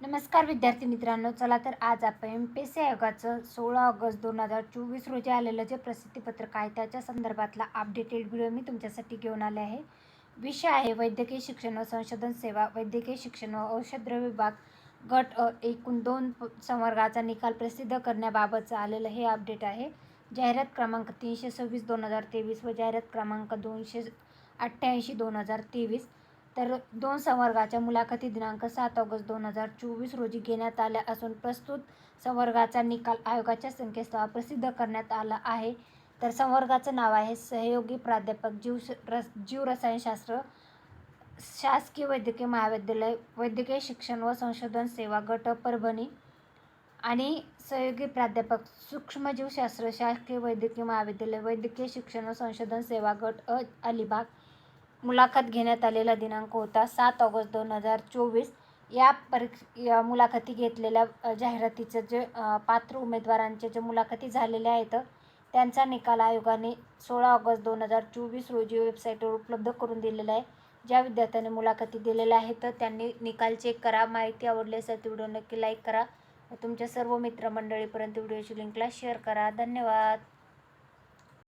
नमस्कार विद्यार्थी मित्रांनो चला तर आज आपण एम पी एस सी आयोगाचं सोळा ऑगस्ट दोन हजार चोवीस रोजी आलेलं जे प्रसिद्धीपत्रक आहे त्याच्या संदर्भातला अपडेटेड व्हिडिओ मी तुमच्यासाठी घेऊन आले आहे. विषय आहे वैद्यकीय शिक्षण व संशोधन सेवा वैद्यकीय शिक्षण व औषधद्रव्य विभाग गट एकूण दोन संवर्गाचा निकाल प्रसिद्ध करण्याबाबतचं आलेलं हे अपडेट आहे. जाहिरात क्रमांक तीनशे सव्वीस दोन हजार तेवीस व जाहिरात क्रमांक दोनशे अठ्ठ्याऐंशी दोन हजार तेवीस. तर दोन संवर्गाच्या मुलाखती दिनांक सात ऑगस्ट दोन हजार चोवीस रोजी घेण्यात आल्या असून प्रस्तुत संवर्गाचा निकाल आयोगाच्या संकेतस्थळावर प्रसिद्ध करण्यात आला आहे. तर संवर्गाचं नाव आहे सहयोगी प्राध्यापक जीव रस जीवरसायनशास्त्र शासकीय वैद्यकीय महाविद्यालय वैद्यकीय शिक्षण व संशोधन सेवा गट परभणी आणि सहयोगी प्राध्यापक सूक्ष्मजीवशास्त्र शासकीय वैद्यकीय महाविद्यालय वैद्यकीय शिक्षण व संशोधन सेवा गट अ अलिबाग मुलाखत घेण्यात आलेला दिनांक होता सात ऑगस्ट दोन हजार चोवीस. या परीक्ष या मुलाखती घेतलेल्या जाहिरातीचं जे पात्र उमेदवारांच्या जे मुलाखती झालेल्या आहेत त्यांचा निकाल आयोगाने सोळा ऑगस्ट दोन हजार चोवीस रोजी वेबसाईटवर उपलब्ध करून दिलेला आहे. ज्या विद्यार्थ्यांनी मुलाखती दिलेल्या आहेत तर त्यांनी निकाल चेक करा. माहिती आवडली असेल तर व्हिडिओ नक्की लाईक करा. तुमच्या सर्व मित्रमंडळीपर्यंत व्हिडिओची लिंकला शेअर करा. धन्यवाद.